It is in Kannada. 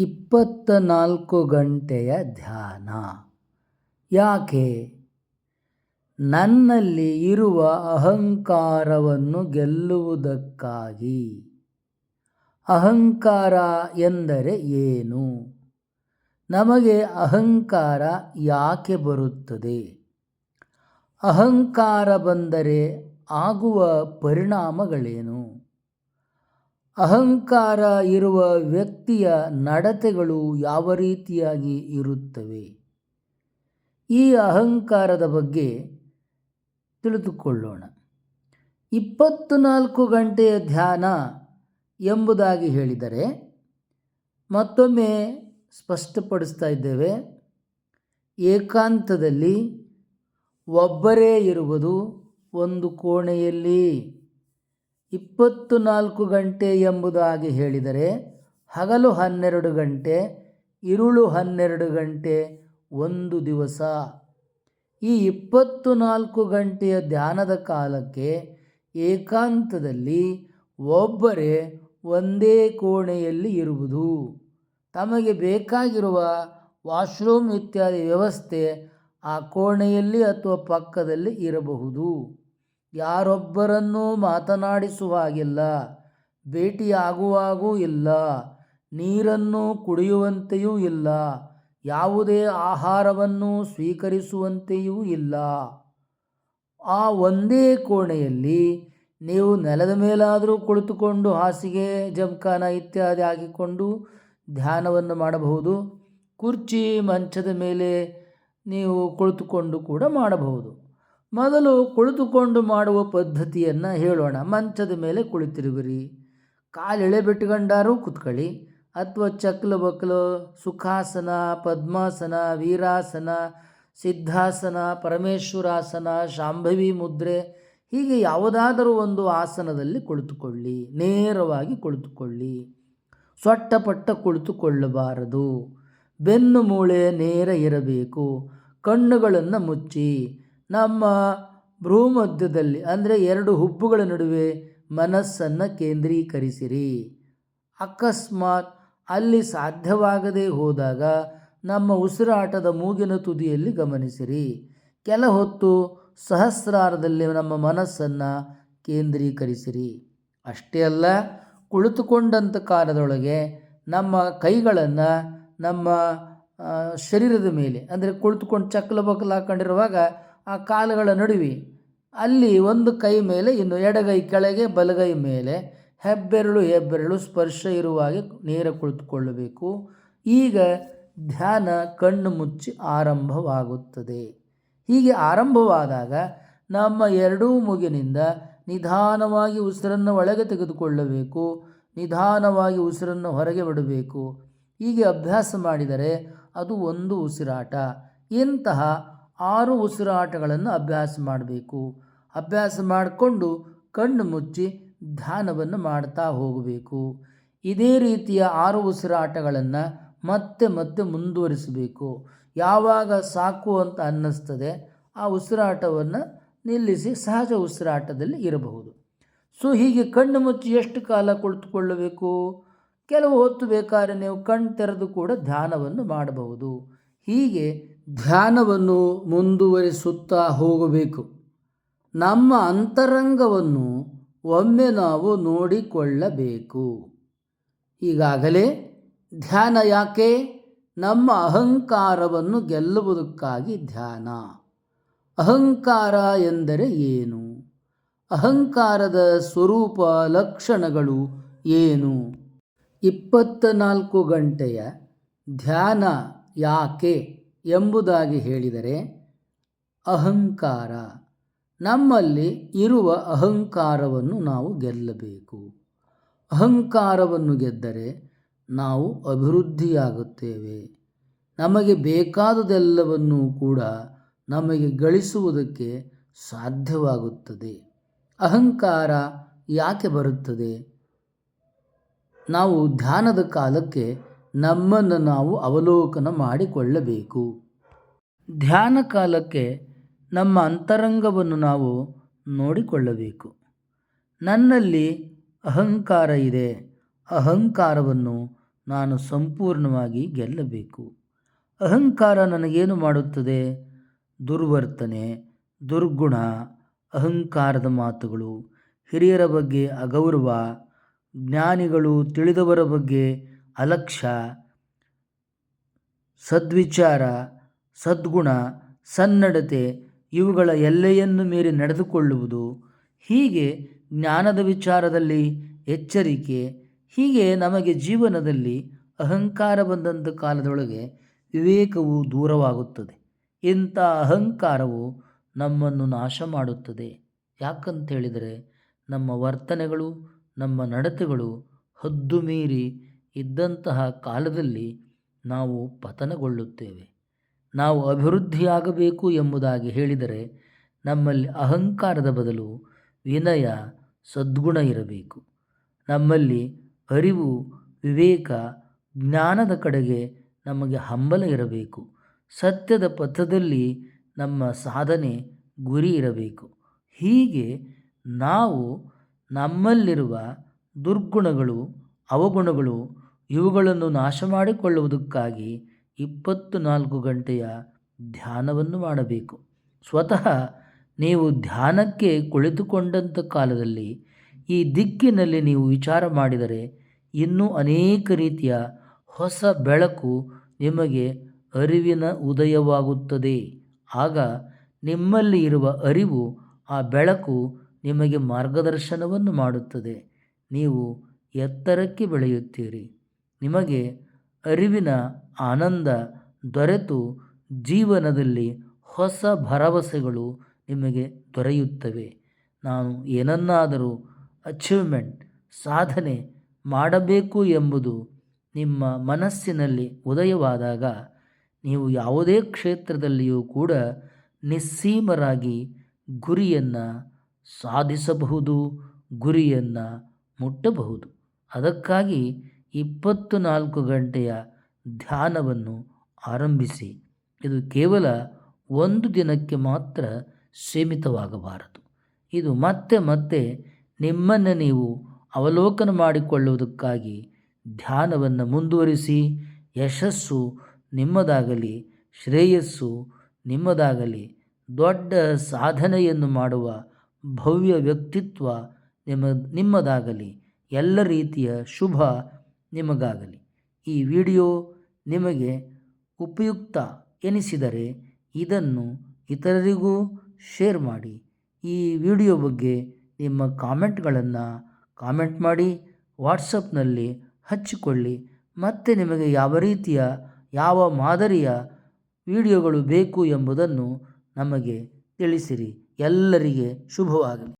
ಇಪ್ಪತ್ತ ನಾಲ್ಕು ಗಂಟೆಯ ಧ್ಯಾನ. ಯಾಕೆ? ನನ್ನಲ್ಲಿ ಇರುವ ಅಹಂಕಾರವನ್ನು ಗೆಲ್ಲುವುದಕ್ಕಾಗಿ. ಅಹಂಕಾರ ಎಂದರೆ ಏನು? ನಮಗೆ ಅಹಂಕಾರ ಯಾಕೆ ಬರುತ್ತದೆ? ಅಹಂಕಾರ ಬಂದರೆ ಆಗುವ ಪರಿಣಾಮಗಳೇನು? ಅಹಂಕಾರ ಇರುವ ವ್ಯಕ್ತಿಯ ನಡತೆಗಳು ಯಾವ ರೀತಿಯಾಗಿ ಇರುತ್ತವೆ? ಈ ಅಹಂಕಾರದ ಬಗ್ಗೆ ತಿಳಿದುಕೊಳ್ಳೋಣ. ಇಪ್ಪತ್ತು ನಾಲ್ಕು ಗಂಟೆಯ ಧ್ಯಾನ ಎಂಬುದಾಗಿ ಹೇಳಿದರೆ, ಮತ್ತೊಮ್ಮೆ ಸ್ಪಷ್ಟಪಡಿಸ್ತಾ ಇದ್ದೇವೆ. ಏಕಾಂತದಲ್ಲಿ ಒಬ್ಬರೇ ಇರುವುದು ಒಂದು ಕೋಣೆಯಲ್ಲಿ. ಇಪ್ಪತ್ತು ನಾಲ್ಕು ಗಂಟೆ ಎಂಬುದಾಗಿ ಹೇಳಿದರೆ ಹಗಲು ಹನ್ನೆರಡು ಗಂಟೆ, ಇರುಳು ಹನ್ನೆರಡು ಗಂಟೆ ಒಂದು ದಿವಸ. ಈ ಇಪ್ಪತ್ತು ನಾಲ್ಕು ಗಂಟೆಯ ಧ್ಯಾನದ ಕಾಲಕ್ಕೆ ಏಕಾಂತದಲ್ಲಿ ಒಬ್ಬರೇ ಒಂದೇ ಕೋಣೆಯಲ್ಲಿ ಇರುವುದು. ತಮಗೆ ಬೇಕಾಗಿರುವ ವಾಶ್ರೂಮ್ ಇತ್ಯಾದಿ ವ್ಯವಸ್ಥೆ ಆ ಕೋಣೆಯಲ್ಲಿ ಅಥವಾ ಪಕ್ಕದಲ್ಲಿ ಇರಬಹುದು. ಯಾರೊಬ್ಬರನ್ನೂ ಮಾತನಾಡಿಸುವಾಗಿಲ್ಲ ಭೇಟಿಯಾಗುವಾಗೂ ಇಲ್ಲ. ನೀರನ್ನು ಕುಡಿಯುವಂತೆಯೂ ಇಲ್ಲ. ಯಾವುದೇ ಆಹಾರವನ್ನು ಸ್ವೀಕರಿಸುವಂತೆಯೂ ಇಲ್ಲ. ಆ ಒಂದೇ ಕೋಣೆಯಲ್ಲಿ ನೀವು ನೆಲದ ಮೇಲಾದರೂ ಕುಳಿತುಕೊಂಡು ಹಾಸಿಗೆ, ಜಮಖಾನ ಇತ್ಯಾದಿ ಹಾಕಿಕೊಂಡು ಧ್ಯಾನವನ್ನು ಮಾಡಬಹುದು. ಕುರ್ಚಿ ಮಂಚದ ಮೇಲೆ ನೀವು ಕುಳಿತುಕೊಂಡು ಕೂಡ ಮಾಡಬಹುದು. ಮೊದಲು ಕುಳಿತುಕೊಂಡು ಮಾಡುವ ಪದ್ಧತಿಯನ್ನು ಹೇಳೋಣ. ಮಂಚದ ಮೇಲೆ ಕುಳಿತಿರುವಿರಿ. ಕಾಲು ಎಳೆ ಬಿಟ್ಕೊಂಡಾರೂ ಕುತ್ಕೊಳ್ಳಿ. ಅಥವಾ ಚಕ್ಲು ಬಕ್ಲು, ಸುಖಾಸನ, ಪದ್ಮಾಸನ, ವೀರಾಸನ, ಸಿದ್ಧಾಸನ, ಪರಮೇಶ್ವರಾಸನ, ಶಾಂಭವಿ ಮುದ್ರೆ, ಹೀಗೆ ಯಾವುದಾದರೂ ಒಂದು ಆಸನದಲ್ಲಿ ಕುಳಿತುಕೊಳ್ಳಿ. ನೇರವಾಗಿ ಕುಳಿತುಕೊಳ್ಳಿ. ಸೊಟ್ಟಪಟ್ಟ ಕುಳಿತುಕೊಳ್ಳಬಾರದು. ಬೆನ್ನು ಮೂಳೆ ನೇರ ಇರಬೇಕು. ಕಣ್ಣುಗಳನ್ನು ಮುಚ್ಚಿ. ನಮ್ಮ ಭ್ರೂಮಧ್ಯದಲ್ಲಿ, ಅಂದರೆ ಎರಡು ಹುಬ್ಬುಗಳ ನಡುವೆ ಮನಸ್ಸನ್ನು ಕೇಂದ್ರೀಕರಿಸಿರಿ. ಅಕಸ್ಮಾತ್ ಅಲ್ಲಿ ಸಾಧ್ಯವಾಗದೇ ಹೋದಾಗ ನಮ್ಮ ಉಸಿರಾಟದ ಮೂಗಿನ ತುದಿಯಲ್ಲಿ ಗಮನಿಸಿರಿ. ಕೆಲ ಹೊತ್ತು ಸಹಸ್ರಾರದಲ್ಲಿ ನಮ್ಮ ಮನಸ್ಸನ್ನು ಕೇಂದ್ರೀಕರಿಸಿರಿ. ಅಷ್ಟೇ ಅಲ್ಲ ಕುಳಿತುಕೊಂಡಂಥ ಕಾಲದೊಳಗೆ ನಮ್ಮ ಕೈಗಳನ್ನು ನಮ್ಮ ಶರೀರದ ಮೇಲೆ, ಅಂದರೆ ಕುಳಿತುಕೊಂಡು ಚಕ್ಕಲ ಬಕ್ಕಲು ಹಾಕೊಂಡಿರುವಾಗ ಆ ಕಾಲುಗಳ ನಡುವೆ. ಅಲ್ಲಿ ಒಂದು ಕೈ ಮೇಲೆ, ಇನ್ನು ಎಡಗೈ ಕೆಳಗೆ, ಬಲಗೈ ಮೇಲೆ ಹೆಬ್ಬೆರಳು ಹೆಬ್ಬೆರಳು ಸ್ಪರ್ಶ ಇರುವಾಗೆ ನೇರ ಕುಳಿತುಕೊಳ್ಳಬೇಕು. ಈಗ ಧ್ಯಾನ ಕಣ್ಣು ಮುಚ್ಚಿ ಆರಂಭವಾಗುತ್ತದೆ. ಹೀಗೆ ಆರಂಭವಾದಾಗ ನಮ್ಮ ಎರಡೂ ಮುಗಿನಿಂದ ನಿಧಾನವಾಗಿ ಉಸಿರನ್ನು ಒಳಗೆ ತೆಗೆದುಕೊಳ್ಳಬೇಕು. ನಿಧಾನವಾಗಿ ಉಸಿರನ್ನು ಹೊರಗೆ ಬಿಡಬೇಕು. ಹೀಗೆ ಅಭ್ಯಾಸ ಮಾಡಿದರೆ ಅದು ಒಂದು ಉಸಿರಾಟ. ಇಂತಹ ಆರು ಉಸಿರಾಟಗಳನ್ನು ಅಭ್ಯಾಸ ಮಾಡಬೇಕು. ಅಭ್ಯಾಸ ಮಾಡಿಕೊಂಡು ಕಣ್ಣು ಮುಚ್ಚಿ ಧ್ಯಾನವನ್ನು ಮಾಡ್ತಾ ಹೋಗಬೇಕು. ಇದೇ ರೀತಿಯ ಆರು ಉಸಿರಾಟಗಳನ್ನು ಮತ್ತೆ ಮತ್ತೆ ಮುಂದುವರಿಸಬೇಕು. ಯಾವಾಗ ಸಾಕು ಅಂತ ಅನ್ನಿಸ್ತದೆ ಆ ಉಸಿರಾಟವನ್ನು ನಿಲ್ಲಿಸಿ ಸಹಜ ಉಸಿರಾಟದಲ್ಲಿ ಇರಬಹುದು. ಸೊ, ಹೀಗೆ ಕಣ್ಣು ಮುಚ್ಚಿ ಎಷ್ಟು ಕಾಲ ಕುಳಿತುಕೊಳ್ಳಬೇಕು? ಕೆಲವು ಹೊತ್ತು ಬೇಕಾದ್ರೆ ನೀವು ಕಣ್ಣು ತೆರೆದು ಕೂಡ ಧ್ಯಾನವನ್ನು ಮಾಡಬಹುದು. ಹೀಗೆ ಧ್ಯಾನವನ್ನು ಮುಂದುವರಿಸುತ್ತಾ ಹೋಗಬೇಕು. ನಮ್ಮ ಅಂತರಂಗವನ್ನು ಒಮ್ಮೆ ನಾವು ನೋಡಿಕೊಳ್ಳಬೇಕು. ಈಗಾಗಲೇ ಧ್ಯಾನ ಯಾಕೆ? ನಮ್ಮ ಅಹಂಕಾರವನ್ನು ಗೆಲ್ಲುವುದಕ್ಕಾಗಿ ಧ್ಯಾನ. ಅಹಂಕಾರ ಎಂದರೆ ಏನು? ಅಹಂಕಾರದ ಸ್ವರೂಪ ಲಕ್ಷಣಗಳು ಏನು? ಇಪ್ಪತ್ತ ನಾಲ್ಕು ಗಂಟೆಯ ಧ್ಯಾನ ಯಾಕೆ ಎಂಬುದಾಗಿ ಹೇಳಿದರೆ, ಅಹಂಕಾರ. ನಮ್ಮಲ್ಲಿ ಇರುವ ಅಹಂಕಾರವನ್ನು ನಾವು ಗೆಲ್ಲಬೇಕು. ಅಹಂಕಾರವನ್ನು ಗೆದ್ದರೆ ನಾವು ಅಭಿವೃದ್ಧಿಯಾಗುತ್ತೇವೆ. ನಮಗೆ ಬೇಕಾದುದೆಲ್ಲವನ್ನೂ ಕೂಡ ನಮಗೆ ಗಳಿಸುವುದಕ್ಕೆ ಸಾಧ್ಯವಾಗುತ್ತದೆ. ಅಹಂಕಾರ ಯಾಕೆ ಬರುತ್ತದೆ? ನಾವು ಧ್ಯಾನದ ಕಾಲಕ್ಕೆ ನಮ್ಮನ್ನು ನಾವು ಅವಲೋಕನ ಮಾಡಿಕೊಳ್ಳಬೇಕು. ಧ್ಯಾನ ಕಾಲಕ್ಕೆ ನಮ್ಮ ಅಂತರಂಗವನ್ನು ನಾವು ನೋಡಿಕೊಳ್ಳಬೇಕು. ನನ್ನಲ್ಲಿ ಅಹಂಕಾರ ಇದೆ. ಅಹಂಕಾರವನ್ನು ನಾನು ಸಂಪೂರ್ಣವಾಗಿ ಗೆಲ್ಲಬೇಕು. ಅಹಂಕಾರ ನನಗೇನು ಮಾಡುತ್ತದೆ? ದುರ್ವರ್ತನೆ, ದುರ್ಗುಣ, ಅಹಂಕಾರದ ಮಾತುಗಳು, ಹಿರಿಯರ ಬಗ್ಗೆ ಅಗೌರವ, ಜ್ಞಾನಿಗಳು ತಿಳಿದವರ ಬಗ್ಗೆ ಅಲಕ್ಷ್ಯ ಸದ್ವಿಚಾರ, ಸದ್ಗುಣ, ಸನ್ನಡತೆ ಇವುಗಳ ಎಲ್ಲೆಯನ್ನು ಮೀರಿ ನಡೆದುಕೊಳ್ಳುವುದು ಹೀಗೆ ಜ್ಞಾನದ ವಿಚಾರದಲ್ಲಿ ಎಚ್ಚರಿಕೆ, ಹೀಗೆ ನಮಗೆ ಜೀವನದಲ್ಲಿ ಅಹಂಕಾರ ಬಂದಂಥ ಕಾಲದೊಳಗೆ ವಿವೇಕವು ದೂರವಾಗುತ್ತದೆ. ಇಂಥ ಅಹಂಕಾರವು ನಮ್ಮನ್ನು ನಾಶ ಮಾಡುತ್ತದೆ. ಯಾಕಂತ ಹೇಳಿದರೆ ನಮ್ಮ ವರ್ತನೆಗಳು, ನಮ್ಮ ನಡತೆಗಳು ಹದ್ದು ಮೀರಿ ಇದ್ದಂತಹ ಕಾಲದಲ್ಲಿ ನಾವು ಪತನಗೊಳ್ಳುತ್ತೇವೆ. ನಾವು ಅಭಿವೃದ್ಧಿಯಾಗಬೇಕು ಎಂಬುದಾಗಿ ಹೇಳಿದರೆ ನಮ್ಮಲ್ಲಿ ಅಹಂಕಾರದ ಬದಲು ವಿನಯ, ಸದ್ಗುಣ ಇರಬೇಕು. ನಮ್ಮಲ್ಲಿ ಅರಿವು, ವಿವೇಕ, ಜ್ಞಾನದ ಕಡೆಗೆ ನಮಗೆ ಹಂಬಲ ಇರಬೇಕು. ಸತ್ಯದ ಪಥದಲ್ಲಿ ನಮ್ಮ ಸಾಧನೆ ಗುರಿ ಇರಬೇಕು. ಹೀಗೆ ನಾವು ನಮ್ಮಲ್ಲಿರುವ ದುರ್ಗುಣಗಳು, ಅವಗುಣಗಳು ಇವುಗಳನ್ನು ನಾಶ ಮಾಡಿಕೊಳ್ಳುವುದಕ್ಕಾಗಿ ಇಪ್ಪತ್ತು ನಾಲ್ಕು ಗಂಟೆಯ ಧ್ಯಾನವನ್ನು ಮಾಡಬೇಕು. ಸ್ವತಃ ನೀವು ಧ್ಯಾನಕ್ಕೆ ಕುಳಿತುಕೊಂಡಂಥ ಕಾಲದಲ್ಲಿ ಈ ದಿಕ್ಕಿನಲ್ಲಿ ನೀವು ವಿಚಾರ ಮಾಡಿದರೆ ಇನ್ನೂ ಅನೇಕ ರೀತಿಯ ಹೊಸ ಬೆಳಕು ನಿಮಗೆ ಅರಿವಿನ ಉದಯವಾಗುತ್ತದೆ. ಆಗ ನಿಮ್ಮಲ್ಲಿ ಇರುವ ಅರಿವು ಆ ಬೆಳಕು ನಿಮಗೆ ಮಾರ್ಗದರ್ಶನವನ್ನು ಮಾಡುತ್ತದೆ. ನೀವು ಎತ್ತರಕ್ಕೆ ಬೆಳೆಯುತ್ತೀರಿ. ನಿಮಗೆ ಅರಿವಿನ ಆನಂದ ದೊರೆತು ಜೀವನದಲ್ಲಿ ಹೊಸ ಭರವಸೆಗಳು ನಿಮಗೆ ದೊರೆಯುತ್ತವೆ. ನಾನು ಏನನ್ನಾದರೂ ಅಚೀವ್ಮೆಂಟ್ ಸಾಧನೆ ಮಾಡಬೇಕು ಎಂಬುದು ನಿಮ್ಮ ಮನಸ್ಸಿನಲ್ಲಿ ಉದಯವಾದಾಗ ನೀವು ಯಾವುದೇ ಕ್ಷೇತ್ರದಲ್ಲಿಯೂ ಕೂಡ ನಿಸ್ಸೀಮರಾಗಿ ಗುರಿಯನ್ನು ಸಾಧಿಸಬಹುದು, ಗುರಿಯನ್ನು ಮುಟ್ಟಬಹುದು. ಅದಕ್ಕಾಗಿ ಇಪ್ಪತ್ತು ನಾಲ್ಕು ಗಂಟೆಯ ಧ್ಯಾನವನ್ನು ಆರಂಭಿಸಿ. ಇದು ಕೇವಲ ಒಂದು ದಿನಕ್ಕೆ ಮಾತ್ರ ಸೀಮಿತವಾಗಬಾರದು. ಇದು ಮತ್ತೆ ಮತ್ತೆ ನಿಮ್ಮನ್ನು ನೀವು ಅವಲೋಕನ ಮಾಡಿಕೊಳ್ಳುವುದಕ್ಕಾಗಿ ಧ್ಯಾನವನ್ನು ಮುಂದುವರಿಸಿ, ಯಶಸ್ಸು ನಿಮ್ಮದಾಗಲಿ, ಶ್ರೇಯಸ್ಸು ನಿಮ್ಮದಾಗಲಿ, ದೊಡ್ಡ ಸಾಧನೆಯನ್ನು ಮಾಡುವ ಭವ್ಯ ವ್ಯಕ್ತಿತ್ವ ನಿಮ್ಮ ನಿಮ್ಮದಾಗಲಿ, ಎಲ್ಲ ರೀತಿಯ ಶುಭ ನಿಮಗಾಗಲಿ. ಈ ವಿಡಿಯೋ ನಿಮಗೆ ಉಪಯುಕ್ತ ಎನಿಸಿದರೆ ಇದನ್ನು ಇತರರಿಗೂ ಶೇರ್ ಮಾಡಿ. ಈ ವಿಡಿಯೋ ಬಗ್ಗೆ ನಿಮ್ಮ ಕಾಮೆಂಟ್ಗಳನ್ನು ಕಾಮೆಂಟ್ ಮಾಡಿ, ವಾಟ್ಸಪ್ನಲ್ಲಿ ಹಚ್ಚಿಕೊಳ್ಳಿ. ಮತ್ತು ನಿಮಗೆ ಯಾವ ರೀತಿಯ, ಯಾವ ಮಾದರಿಯ ವಿಡಿಯೋಗಳು ಬೇಕು ಎಂಬುದನ್ನು ನಮಗೆ ತಿಳಿಸಿರಿ. ಎಲ್ಲರಿಗೆ ಶುಭವಾಗಲಿ.